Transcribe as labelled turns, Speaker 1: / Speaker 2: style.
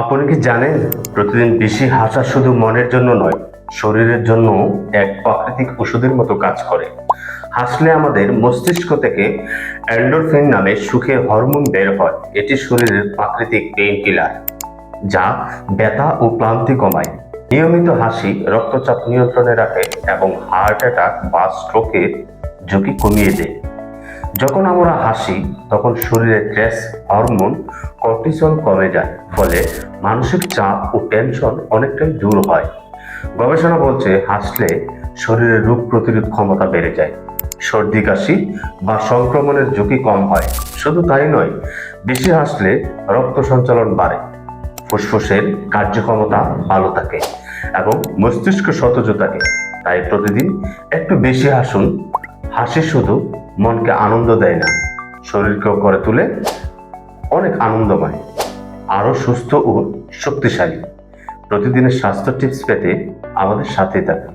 Speaker 1: আপনি কি জানেন, প্রতিদিন বেশি হাসা শুধু মনের জন্য নয়, শরীরের জন্য এক প্রাকৃতিক ওষুধের মতো কাজ করে। হাসলে আমাদের মস্তিষ্ক থেকে অ্যান্ডোরফিন নামে সুখের হরমোন বের হয়। এটি শরীরের প্রাকৃতিক পেইন কিলার যা ব্যথা ও ক্লান্তি কমায়। নিয়মিত হাসি, রক্তচাপ নিয়ন্ত্রণে রাখে এবং হার্ট অ্যাটাক বা স্ট্রোকের ঝুঁকি কমিয়ে দেয়। যখন আমরা হাসি, তখন শরীরে স্ট্রেস হরমোন কর্টিসল কমে যায়, ফলে মানসিক চাপ ও টেনশন অনেকটাই দূর হয়। গবেষণা বলছে, হাসলে শরীরের রোগ প্রতিরোধ ক্ষমতা বেড়ে যায়। সর্দি, কাশি বা সংক্রমণের ঝুঁকি কম হয়। শুধু তাই নয়, বেশি হাসলে রক্ত সঞ্চালন বাড়ে, ফুসফুসের কার্যক্ষমতা ভালো থাকে এবং মস্তিষ্ক সতেজ থাকে। তাই প্রতিদিন একটু বেশি হাসুন। হাসি শুধু মনকে আনন্দ দেয় না। শরীরকেও করে তুলে অনেক আনন্দময়, আরও সুস্থ ও শক্তিশালী। প্রতিদিনের স্বাস্থ্য টিপস পেতে আমাদের সাথেই থাকুন।